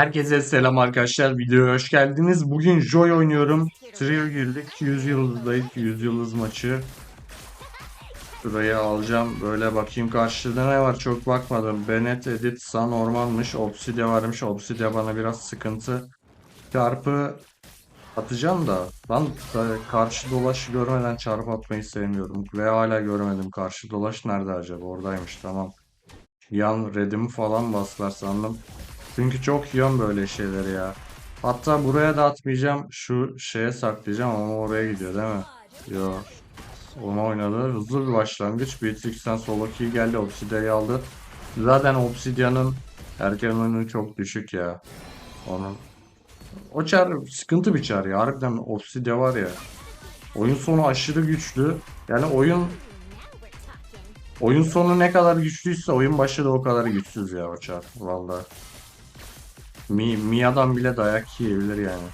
Herkese selam arkadaşlar. Videoya hoş geldiniz. Bugün Joy oynuyorum. Trio girdik. 100 yıldızdayız. 100 yıldız maçı. Şurayı alacağım. Böyle bakayım karşıda ne var çok bakmadım. Bennett, Edit, Sun Orman'mış. Obsidia varmış. Obsidia bana biraz sıkıntı. Çarpı atacağım da. Ben e, karşı dolaş görmeden çarpı atmayı sevmiyorum. Ve hala görmedim. Karşı dolaş nerede acaba? Oradaymış tamam. Yan redimi falan bastılar sandım. Çünkü çok yiyorum böyle şeyleri ya. Hatta buraya da atmayacağım. Şu şeye saklayacağım ama oraya gidiyor değil mi? Yo. Onu oynadı. Hızlı bir başlangıç. Beatrix'ten solo kill geldi. Obsidian'ı aldı. Zaten Obsidian'ın erken oyunu çok düşük ya. Onun. O çar sıkıntı bir çar ya. Harbiden Obsidian var ya. Oyun sonu aşırı güçlü. Yani oyun oyun sonu ne kadar güçlüyse oyun başı da o kadar güçsüz ya o çar. Vallahi. Mi, Mia'dan bile dayak yiyebilir yani.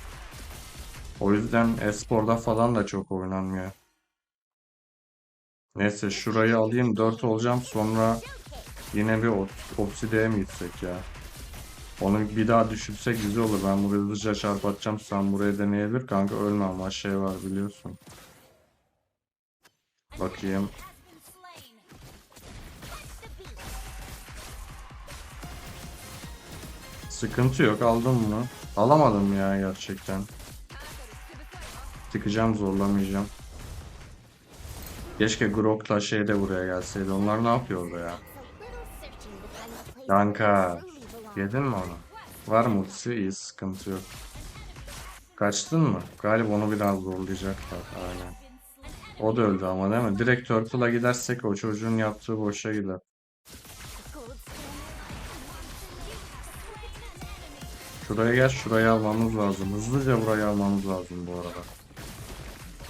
O yüzden esporda falan da çok oynanmıyor. Neyse şurayı alayım 4 olacağım sonra yine bir Ob- Obsidian'e mi gitsek ya? Onu bir daha düşürsek güzel olur. Ben buraya hızlıca çarpatacağım. Sen buraya deneyebilir. Kanka ölme ama şey var biliyorsun. Bakayım. Sıkıntı yok. Aldım bunu. Alamadım ya gerçekten. Tıkacağım zorlamayacağım. Keşke Grok'la şey de buraya gelseydi. Onlar ne yapıyor orada ya? Kanka. Yedin mi onu? Var mı ultisi? İyi sıkıntı yok. Kaçtın mı? Galiba onu biraz zorlayacaklar. Aynen. O da öldü ama değil mi? Direkt Turtle'a gidersek o çocuğun yaptığı boşa gider. Şuraya gel, şurayı almamız lazım. Hızlıca burayı almamız lazım bu arada.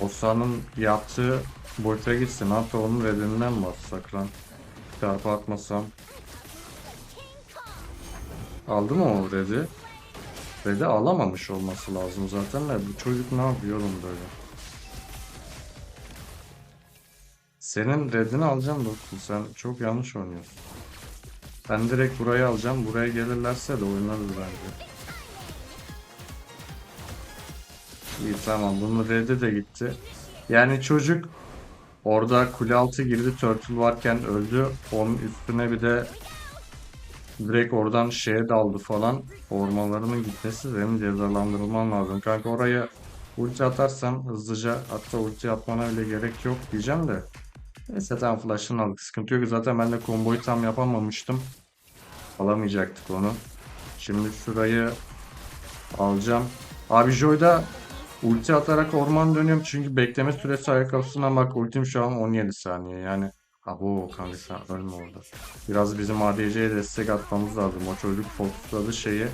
Osa'nın yaptığı boşa gitsin. Hatta onun reddinden mi atsak lan? Çarpı atmasam. Aldı mı o red'i? Red'i alamamış olması lazım zaten de bu çocuk ne yapıyor oğlum böyle? Senin red'ini alacağım dostum. Sen çok yanlış oynuyorsun. Ben direkt burayı alacağım. Buraya gelirlerse de oynarız bence. İyi tamam. Bunun red'i de gitti. Yani çocuk orada kule altı girdi. Turtle varken öldü. Onun üstüne bir de direkt oradan şeye daldı falan. Ormanlarının gitmesi benim cezalandırılmam lazım. Kanka oraya ulti atarsam hızlıca hatta ulti atmana bile gerek yok diyeceğim de. Neyse tamam flash'ını aldık. Sıkıntı yok. Zaten ben de komboyu tam yapamamıştım. Alamayacaktık onu. Şimdi şurayı alacağım. Abi Joy'da ulti atarak orman dönüyorum çünkü bekleme süresi ayakkabısına bak ultim şu an 17 saniye yani. Abo kanka sen ölme orada. Biraz bizim ADC'ye destek atmamız lazım. O çocuk fokusladı şeyi.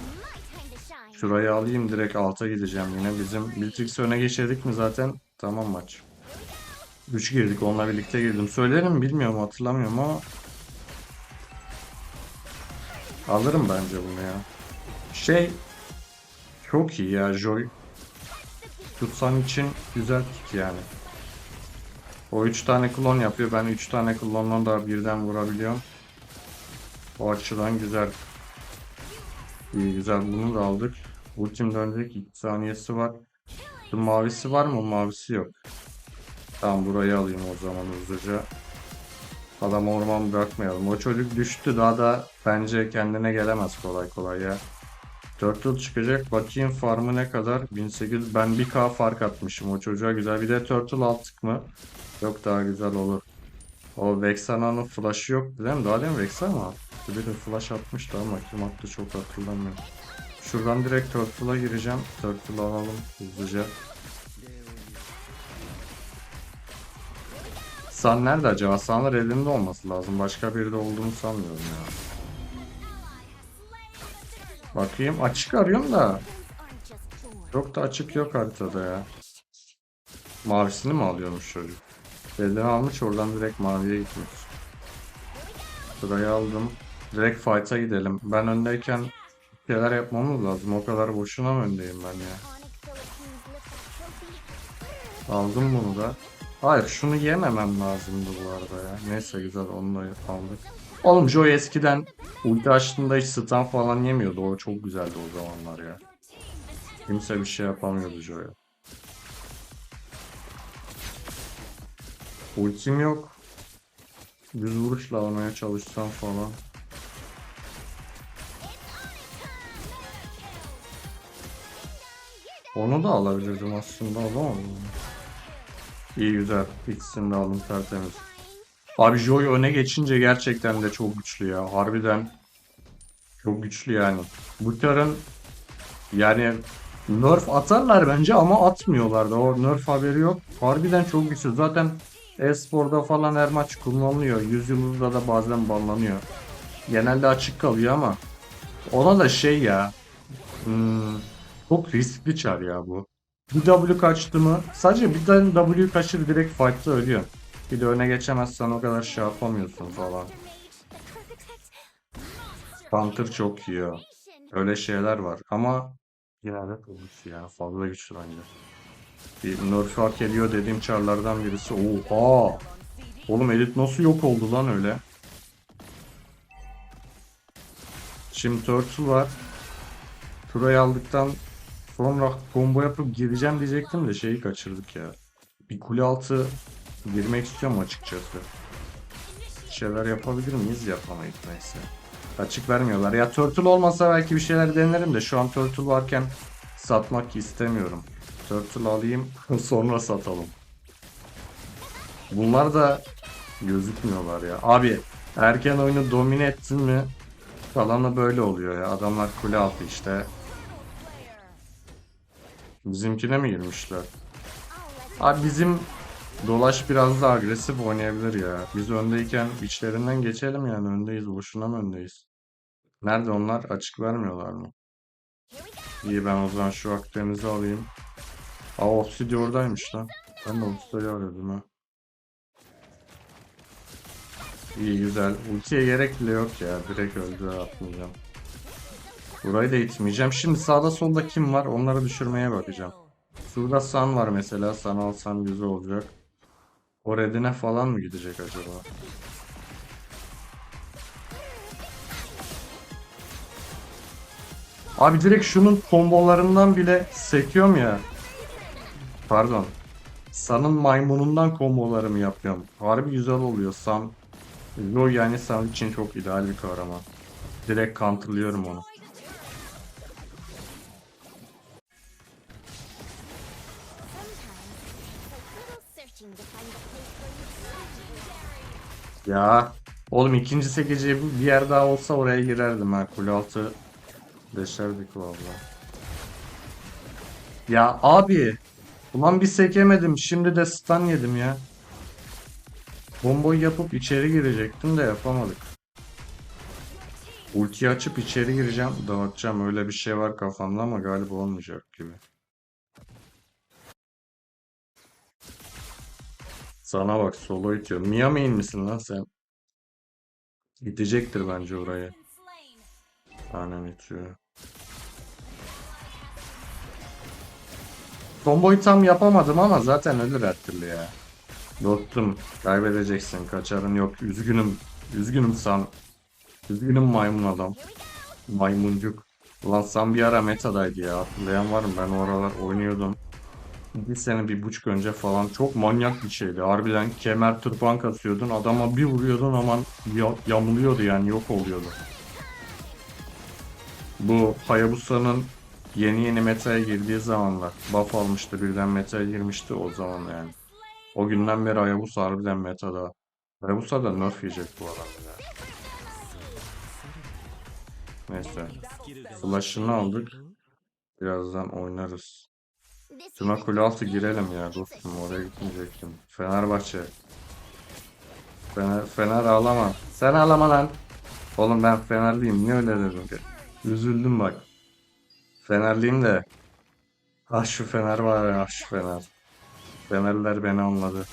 Şurayı alayım direkt alta gideceğim yine. Bizim Beatrix öne geçirdik mi zaten? Tamam maç. 3 girdik onunla birlikte girdim. Söylerim mi bilmiyorum hatırlamıyorum ama alırım bence bunu ya. Şey çok iyi ya Joy. Tutsan için güzel kick yani. O 3 tane klon yapıyor. Ben 3 tane klonla da birden vurabiliyorum. O açıdan güzel. İyi güzel bunu da aldık. Ultim dönecek 2 saniyesi var. Şu mavisi var mı? Mavisi yok. Tamam burayı alayım o zaman hızlıca. Adam orman bırakmayalım. O çocuk düştü daha da bence kendine gelemez kolay kolay ya. Turtle çıkacak. Bakayım farmı ne kadar? 1800. Ben 1k fark atmışım o çocuğa güzel. Bir de Turtle altık mı? Yok daha güzel olur. O Vexana'nın flash'ı yok değil mi? Daha değil mi Vexana? Bir de flash atmıştı ama kim attı çok hatırlamıyorum. Şuradan direkt Turtle'a gireceğim. Turtle alalım hızlıca. San nerede acaba? Sanlar elinde olması lazım. Başka biri de olduğunu sanmıyorum ya. Bakayım açık arıyorum da. Çok da açık yok haritada ya. Mavisini mi alıyormuş çocuk? Elden almış oradan direkt maviye gitmiş. Burayı aldım. Direkt fight'a gidelim. Ben öndeyken şeyler yapmamız lazım. O kadar boşuna mı öndeyim ben ya? Aldım bunu da. Hayır şunu yememem lazımdı bu arada ya. Neyse güzel onu da aldık. Oğlum Joy eskiden ulti açtığında hiç stun falan yemiyordu. O çok güzeldi o zamanlar ya. Kimse bir şey yapamıyordu Joy'a. Ultim yok. Düz vuruşla almaya çalışsam falan. Onu da alabilirdim aslında alamadım. İyi güzel. İkisini de aldım tertemiz. Abi Joy öne geçince gerçekten de çok güçlü ya. Harbiden çok güçlü yani. Bu tarın yani nerf atarlar bence ama atmıyorlar da. O nerf haberi yok. Harbiden çok güçlü. Zaten e-sporda falan her maç kullanılıyor. 100 yıldızda da bazen banlanıyor. Genelde açık kalıyor ama ona da şey ya hmm, çok riskli çar ya bu. Bir W kaçtı mı? Sadece bir tane W kaçır direkt fight'ta ölüyor. Bir de öne geçemezsen o kadar şey yapamıyorsun falan. Panther çok ya. Öyle şeyler var ama yine de güçlü yani fazla güçlü bence. Bir nerf hak ediyor dediğim çarlardan birisi. Oha! Oğlum Elit nasıl yok oldu lan öyle? Şimdi Turtle var. Turayı aldıktan sonra combo yapıp gireceğim diyecektim de şeyi kaçırdık ya. Bir kule altı girmek istiyorum açıkçası. Bir şeyler yapabilir miyiz? Yapamayız neyse. Açık vermiyorlar. Ya Turtle olmasa belki bir şeyler denerim de şu an Turtle varken satmak istemiyorum. Turtle alayım sonra satalım. Bunlar da gözükmüyorlar ya. Abi erken oyunu domine ettin mi kalanı böyle oluyor ya. Adamlar kule altı işte. Bizimkine mi girmişler? Abi bizim Dolaş biraz daha agresif oynayabilir ya. Biz öndeyken içlerinden geçelim yani öndeyiz. Boşuna mı öndeyiz? Nerede onlar? Açık vermiyorlar mı? İyi ben o zaman şu Akdeniz'i alayım. Aa Obsidian oradaymış lan. Ben de Obsidian'ı arıyordum ha. İyi güzel. Ultiye gerek bile yok ya. Direkt öldü atmayacağım. Burayı da itmeyeceğim. Şimdi sağda solda kim var? Onları düşürmeye bakacağım. Şurada San var mesela. San alsam güzel olacak. O redine falan mı gidecek acaba? Abi direkt şunun kombolarından bile sekiyorum ya. Pardon. San'ın maymunundan kombolarımı yapıyorum. Harbi güzel oluyor. San Yo yani San için çok ideal bir kahraman. Direkt counterlıyorum onu. Ya oğlum ikinci sekeci bir yer daha olsa oraya girerdim ha. Kule altı deşerdik valla. Ya abi. Ulan bir sekemedim. Şimdi de stun yedim ya. Bombayı yapıp içeri girecektim de yapamadık. Ultiyi açıp içeri gireceğim. Dağıtacağım. Öyle bir şey var kafamda ama galiba olmayacak gibi. Sana bak solo itiyor. Mia main misin lan sen? İtecektir bence orayı. Aynen itiyor. Komboyu tam yapamadım ama zaten ölür her ya. Dostum kaybedeceksin kaçarın yok üzgünüm. Üzgünüm Sam. Üzgünüm maymun adam. Maymuncuk. Ulan Sam bir ara metadaydı ya hatırlayan var mı? Ben o aralar oynuyordum. Bir sene bir buçuk önce falan çok manyak bir şeydi. Harbiden kemer tırpan kasıyordun. Adama bir vuruyordun aman ya- yamuluyordu yani yok oluyordu. Bu Hayabusa'nın yeni yeni meta'ya girdiği zamanlar. Buff almıştı birden meta'ya girmişti o zaman yani. O günden beri Hayabusa harbiden metada. Hayabusa da nerf yiyecek bu adam ya. Neyse. Flash'ını aldık. Birazdan oynarız. Şuna kule altı girelim ya dostum oraya gitmeyecektim. Fenerbahçe. Fener, Fener ağlama. Sen ağlama lan. Oğlum ben Fenerliyim. Niye öyle dedim ki? Üzüldüm bak. Fenerliyim de. Ah şu Fener var ya ah şu Fener. Fenerliler beni anladı.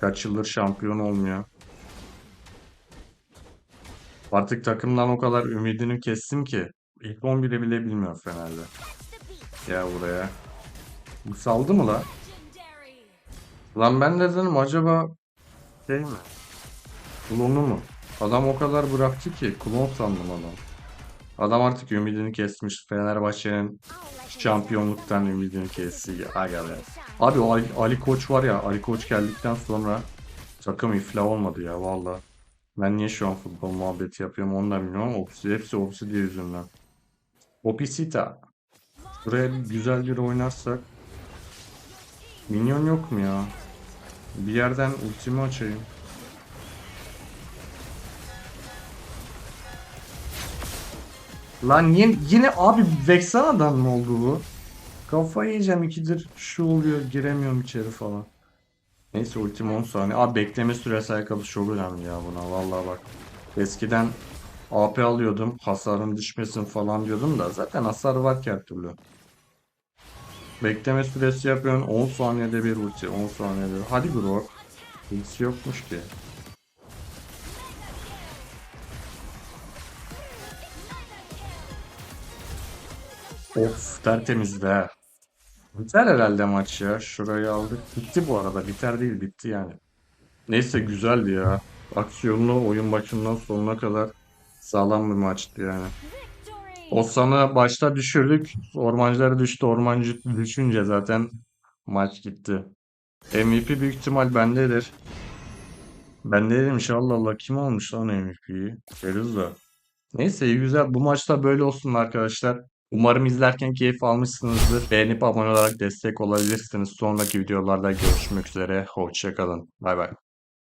Kaç yıldır şampiyon olmuyor. Artık takımdan o kadar ümidini kestim ki. İlk 11'i bile bilmiyor Fener'de. Ya buraya. Bu saldı mı la? Lan ben de dedim acaba şey mi? Klonu mu? Adam o kadar bıraktı ki klon sandım adam. Adam artık ümidini kesmiş. Fenerbahçe'nin şampiyonluktan ümidini kesti. Aga. Abi Ali, Ali Koç var ya Ali Koç geldikten sonra takım iflah olmadı ya valla. Ben niye şu an futbol muhabbeti yapıyorum onu da bilmiyorum hepsi Opsi diye yüzünden. Opisita. Buraya güzel bir oynarsak. Minyon yok mu ya? Bir yerden ultimi açayım. Lan yine, yine abi Vexana'dan mı oldu bu? Kafayı yiyeceğim ikidir şu oluyor giremiyorum içeri falan. Neyse ultim 10 saniye. Abi bekleme süresi ayakkabı çok önemli ya buna vallahi bak. Eskiden AP alıyordum hasarım düşmesin falan diyordum da zaten hasar var ki her türlü. Bekleme süresi yapıyorsun 10 saniyede bir ulti 10 saniyede. Hadi bro. Ultisi yokmuş ki. Of tertemiz be. Biter herhalde maç ya. Şurayı aldık. Bitti bu arada. Biter değil bitti yani. Neyse güzeldi ya. Aksiyonlu oyun başından sonuna kadar sağlam bir maçtı yani. Osan'ı başta düşürdük. Ormancıları düştü. Ormancı düşünce zaten maç gitti. MVP büyük ihtimal bendedir. Bende demiş Allah Allah kim almış lan MVP'yi? Da. Neyse güzel. Bu maçta böyle olsun arkadaşlar. Umarım izlerken keyif almışsınızdır. Beğenip abone olarak destek olabilirsiniz. Sonraki videolarda görüşmek üzere. Hoşçakalın. Bay bay.